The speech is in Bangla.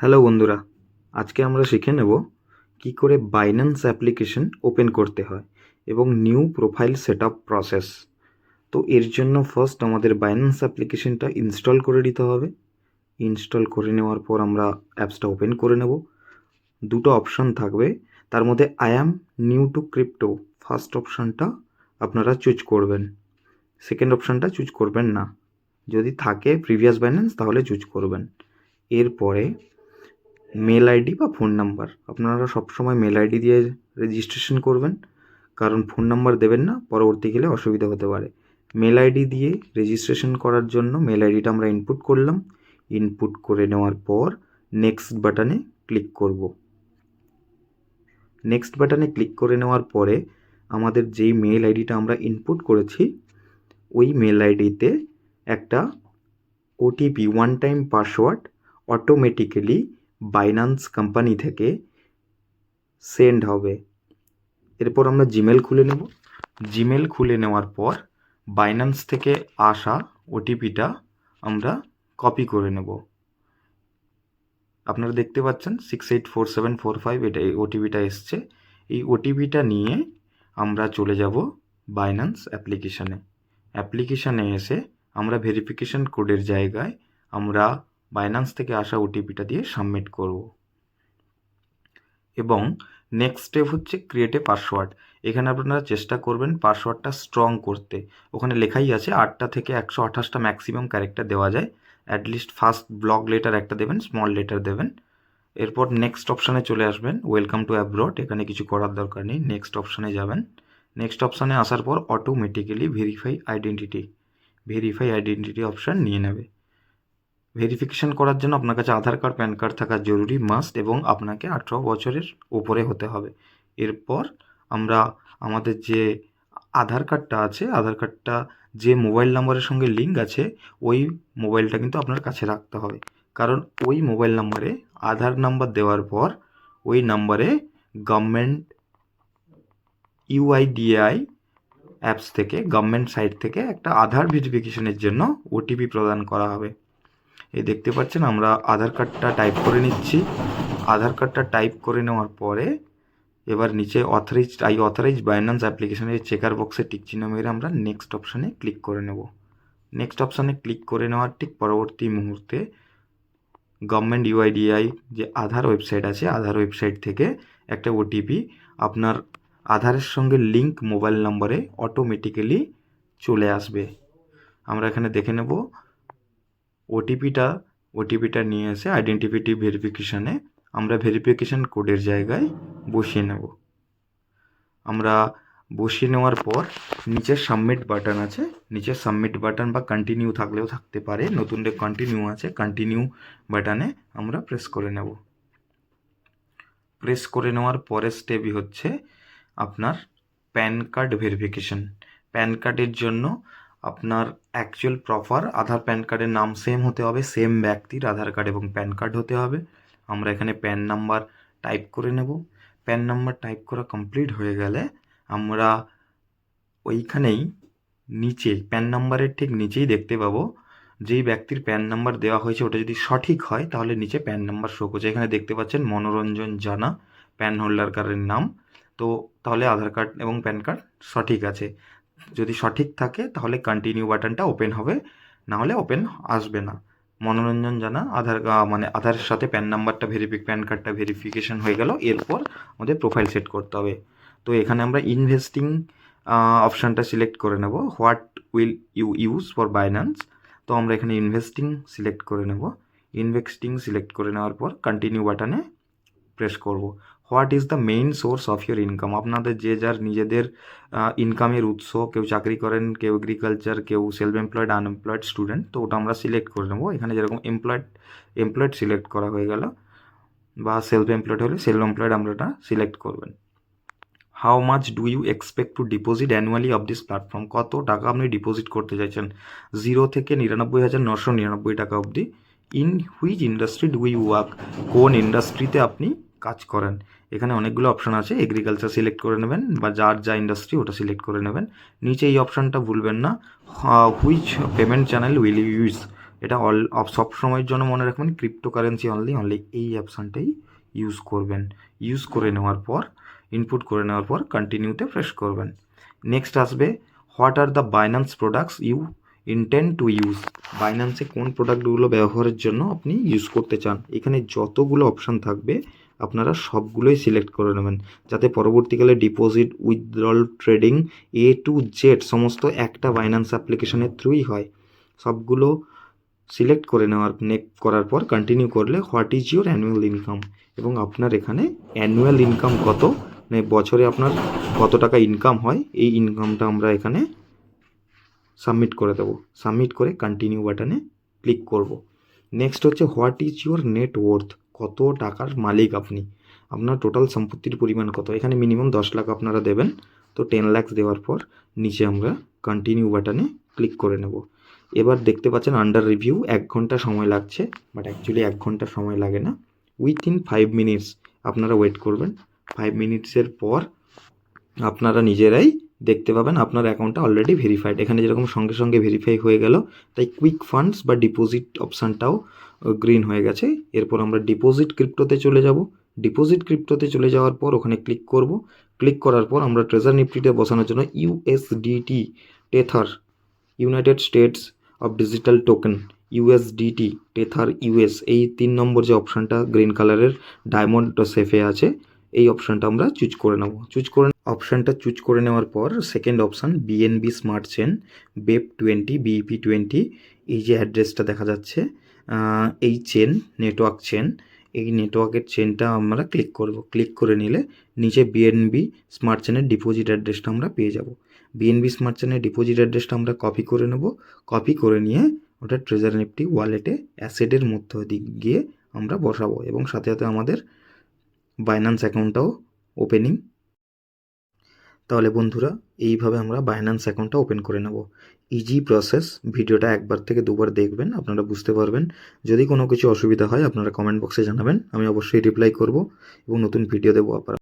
হ্যালো বন্ধুরা, আজকে আমরা শিখে নেব কী করে বাইন্যান্স অ্যাপ্লিকেশন ওপেন করতে হয় এবং new profile set up process তো এর জন্য ফার্স্ট আমাদের বাইন্যান্স অ্যাপ্লিকেশনটা ইনস্টল করে নিতে হবে। ইনস্টল করে নেওয়ার পর আমরা অ্যাপসটা ওপেন করে নেব। দুটো অপশন থাকবে, তার মধ্যে I am new to crypto first অপশানটা আপনারা চুজ করবেন সেকেন্ড অপশানটা চুজ করবেন না। যদি থাকে প্রিভিয়াস বাইন্যান্স তাহলে চুজ করবেন। এরপরে মেল আইডি বা ফোন নাম্বার আপনারা সবসময় মেল আইডি দিয়ে রেজিস্ট্রেশন করবেন, কারণ ফোন নাম্বার দেবেন না, পরবর্তী গেলে অসুবিধা হতে পারে। মেল আইডি দিয়ে রেজিস্ট্রেশন করার জন্য মেল আইডিটা আমরা ইনপুট করলাম। ইনপুট করে নেওয়ার পর নেক্সট বাটনে ক্লিক করব। নেক্সট বাটনে ক্লিক করে নেওয়ার পরে আমাদের যেই মেল আইডিটা আমরা ইনপুট করেছি, ওই মেল আইডিতে একটা OTP one time password automatically Binance company থেকে সেন্ড হবে। এরপর আমরা জিমেল খুলে নেব। জিমেল খুলে নেওয়ার পর বাইনান্স থেকে আসা ওটিপিটা আমরা কপি করে নেব। আপনারা দেখতে পাচ্ছেন six eight four seven four five এটা এই ওটিপিটা এসছে। এই ওটিপিটা নিয়ে আমরা চলে যাব বাইনান্স অ্যাপ্লিকেশানে অ্যাপ্লিকেশানে এসে আমরা ভেরিফিকেশান কোডের জায়গায় আমরা বাইনান্স থেকে আসা ওটিপিটা দিয়ে সাবমিট করব। এবং নেক্সট স্টেপ হচ্ছে ক্রিয়েট এ পাসওয়ার্ড এখানে আপনারা চেষ্টা করবেন পাসওয়ার্ডটা স্ট্রং করতে। ওখানে লেখাই আছে আটটা থেকে একশো আঠাশটা ম্যাক্সিমাম ক্যারেক্টার দেওয়া যায়। অ্যাটলিস্ট ফার্স্ট ব্লক লেটার একটা দেবেন স্মল লেটার দেবেন। এরপর নেক্সট অপশানে চলে আসবেন ওয়েলকাম টু অ্যাব্রড এখানে কিছু করার দরকার নেই নেক্সট অপশানে যাবেন। নেক্সট অপশানে আসার পর automatically verify identity verify identity option নিয়ে নেবে। ভেরিফিকেশন করার জন্য আপনার কাছে আধার কার্ড, প্যান কার্ড থাকা জরুরি মাস্ট এবং আপনাকে আঠেরো বছরের ওপরে হতে হবে। এরপর আমরা আমাদের যে আধার কার্ডটা আছে, আধার কার্ডটা যে মোবাইল নাম্বারের সঙ্গে লিঙ্ক আছে, ওই মোবাইলটা কিন্তু আপনার কাছে রাখতে হবে। কারণ ওই মোবাইল নাম্বারে আধার নাম্বার দেওয়ার পর ওই নাম্বারে গভর্নমেন্ট ইউআইডিআই অ্যাপস থেকে গভর্নমেন্ট সাইট থেকে একটা আধার ভেরিফিকেশনের জন্য ওটিপি প্রদান করা হবে। এই দেখতে পাচ্ছেন, আমরা আধার কার্ডটা টাইপ করে নিচ্ছি। আধার কার্ডটা টাইপ করে নেওয়ার পরে এবার নিচে অথরাইজ আই অথরাইজ বাইন্যান্স অ্যাপ্লিকেশনের চেকার বক্সে টিক চিহ্ন মেরে আমরা নেক্সট অপশানে ক্লিক করে নেব। নেক্সট অপশানে ক্লিক করে নেওয়ার ঠিক পরবর্তী মুহূর্তে গভর্নমেন্ট ইউআইডিআই যে আধার ওয়েবসাইট আছে, আধার ওয়েবসাইট থেকে একটা ওটিপি আপনার আধারের সঙ্গে লিঙ্ক মোবাইল নম্বরে অটোমেটিক্যালি চলে আসবে। আমরা এখানে দেখে নেব ওটিপিটা ওটিপিটা নিয়ে এসে আইডেন্টিফিটি ভেরিফিকেশানে আমরা ভেরিফিকেশান কোডের জায়গায় বসিয়ে নেব। আমরা বসিয়ে নেওয়ার পর নিচে সাবমিট বাটন আছে। নিচে সাবমিট বাটন বা কন্টিনিউ থাকলেও থাকতে পারে। নতুন কন্টিনিউ আছে কন্টিনিউ বাটনে আমরা প্রেস করে নেব। প্রেস করে নেওয়ার পরের স্টেপই হচ্ছে আপনার প্যান কার্ড ভেরিফিকেশন প্যান কার্ডের জন্য আপনার অ্যাকচুয়াল প্রপার আধার প্যান কার্ডের নাম সেম হতে হবে সেম ব্যক্তির আধার কার্ড এবং প্যান কার্ড হতে হবে। আমরা এখানে প্যান নাম্বার টাইপ করে নেব। প্যান নাম্বার টাইপ করা কমপ্লিট হয়ে গেলে আমরা ওইখানেই নিচে প্যান নাম্বারের ঠিক নিচেই দেখতে পাবো। যেই ব্যক্তির প্যান নাম্বার দেওয়া হয়েছে ওটা যদি সঠিক হয়, তাহলে নিচে প্যান নাম্বার শো করছে। এখানে দেখতে পাচ্ছেন মনোরঞ্জন জানা প্যান হোল্ডার কার্ডের নাম। তো তাহলে আধার কার্ড এবং প্যান কার্ড সঠিক আছে। যদি সঠিক থাকে, তাহলে কন্টিনিউ বাটনটা ওপেন হবে। না হলে ওপেন আসবে না। মনোরঞ্জন জানা, আধার মানে আধারের সাথে প্যান নাম্বারটা ভেরিফি প্যান কার্ডটা ভেরিফিকেশন হয়ে গেল। এরপর আমাদের প্রোফাইল সেট করতে হবে। তো এখানে আমরা ইনভেস্টিং অপশানটা সিলেক্ট করে নেব। What will you use for Binance তো আমরা এখানে ইনভেস্টিং সিলেক্ট করে নেব। ইনভেস্টিং সিলেক্ট করে নেওয়ার পর কন্টিনিউ বাটনে প্রেস করব। What is the main source of your income আপনাদের যে যার নিজেদের ইনকামের উৎস, কেউ চাকরি করেন, কেউ এগ্রিকালচার কেউ সেলফ এমপ্লয়েড আনএমপ্লয়েড স্টুডেন্ট তো ওটা আমরা সিলেক্ট করে নেব। এখানে যেরকম এমপ্লয়েড এমপ্লয়েড সিলেক্ট করা হয়ে গেল, বা সেলফ এমপ্লয়েড হলে সেলফ এমপ্লয়েড আমরা সিলেক্ট করবেন। How much do you expect to deposit annually of this platform কত টাকা আপনি ডিপোজিট করতে চাইছেন? জিরো থেকে নিরানব্বই হাজার নশো নিরানব্বই টাকা অবধি। In which industry do you work কোন ইন্ডাস্ট্রিতে আপনি কাজ করেন। এখানে অনেকগুলো অপশান আছে এগ্রিকালচার সিলেক্ট করে নেবেন বা যার যা ইন্ডাস্ট্রি ওটা সিলেক্ট করে নেবেন। নিচে এই অপশানটা ভুলবেন না। Which payment channel will you use এটা অল সব সময়ের জন্য মনে রাখবেন ক্রিপ্টোকারেন্সি অনলি অনলি এই অপশানটাই ইউজ করবেন। ইউজ করে নেওয়ার পর ইনপুট করে নেওয়ার পর কন্টিনিউতে ফ্রেশ করবেন। নেক্সট আসবে what are the Binance products you intend to use বাইন্যান্সে কোন প্রোডাক্টগুলো ব্যবহারের জন্য আপনি ইউজ করতে চান। এখানে যতগুলো অপশান থাকবে, আপনারা সবগুলোই সিলেক্ট করে নেবেন। যাতে পরবর্তীকালে deposit withdrawal trading A to Z সমস্ত একটা বাইন্যান্স অ্যাপ্লিকেশনের থ্রুই হয়। সবগুলো সিলেক্ট করে নেওয়ার নেক করার পর কন্টিনিউ করলে what is your annual income এবং আপনার এখানে অ্যানুয়াল ইনকাম কত? মানে বছরে আপনার কত টাকা ইনকাম হয়? এই ইনকামটা আমরা এখানে সাবমিট করে দেবো। সাবমিট করে কন্টিনিউ বাটনে ক্লিক করব। নেক্সট হচ্ছে what is your net worth কত টাকার মালিক আপনি? আপনার টোটাল সম্পত্তির পরিমাণ কত? এখানে মিনিমাম দশ লাখ আপনারা দেবেন। তো টেন ল্যাক্স দেওয়ার পর নিচে আমরা কন্টিনিউ বাটনে ক্লিক করে নেব। এবার দেখতে পাচ্ছেন আন্ডার রিভিউ এক ঘণ্টা সময় লাগছে বাট অ্যাকচুয়ালি এক ঘণ্টা সময় লাগে না। উইথিন ফাইভ মিনিটস আপনারা ওয়েট করবেন। ফাইভ মিনিটসের পর আপনারা নিজেরাই দেখতে পাবেন আপনার অ্যাকাউন্টটা অলরেডি ভেরিফাইড এখানে যেরকম সঙ্গে সঙ্গে ভেরিফাই হয়ে গেল, তাই কুইক ফান্ডস বা ডিপোজিট অপশানটাও গ্রিন হয়ে গেছে। এরপর আমরা ডিপোজিট ক্রিপ্টোতে চলে যাব। ডিপোজিট ক্রিপ্টোতে চলে যাওয়ার পর ওখানে ক্লিক করব। ক্লিক করার পর আমরা ট্রেজার নিফটিতে বসানোর জন্য USDT Tether United States of digital token USDT Tether US এই তিন নম্বর যে অপশানটা গ্রিন কালারের ডায়মন্ড সেফে আছে, এই অপশানটা আমরা চুজ করে নেব। চুজ করে অপশানটা চুজ করে নেওয়ার পর second option BNB smart chain BEP twenty BEP twenty এই যে অ্যাড্রেসটা দেখা যাচ্ছে এই চেন নেটওয়ার্ক চেন এই নেটওয়ার্কের চেনটা আমরা ক্লিক করব। ক্লিক করে নিলে নিচে বিএনবি স্মার্ট চেনের ডিপোজিট অ্যাড্রেসটা আমরা পেয়ে যাব। বিএনবি স্মার্ট চেনের ডিপোজিট অ্যাড্রেসটা আমরা কপি করে নেব। কপি করে নিয়ে ওটা ট্রেজার নিফটি ওয়ালেটে অ্যাসেডের মধ্য দিক গিয়ে আমরা বসাবো এবং সাথে সাথে আমাদের বাইন্যান্স অ্যাকাউন্টটাও ওপেনিং তাহলে বন্ধুরা, এইভাবে আমরা বাইন্যান্স অ্যাকাউন্টটা ওপেন করে নেব। ইজি প্রসেস ভিডিওটা একবার থেকে দুবার দেখবেন, আপনারা বুঝতে পারবেন। যদি কোনো কিছু অসুবিধা হয়, আপনারা কমেন্ট বক্সে জানাবেন, আমি অবশ্যই রিপ্লাই করব এবং নতুন ভিডিও দেবো আবার।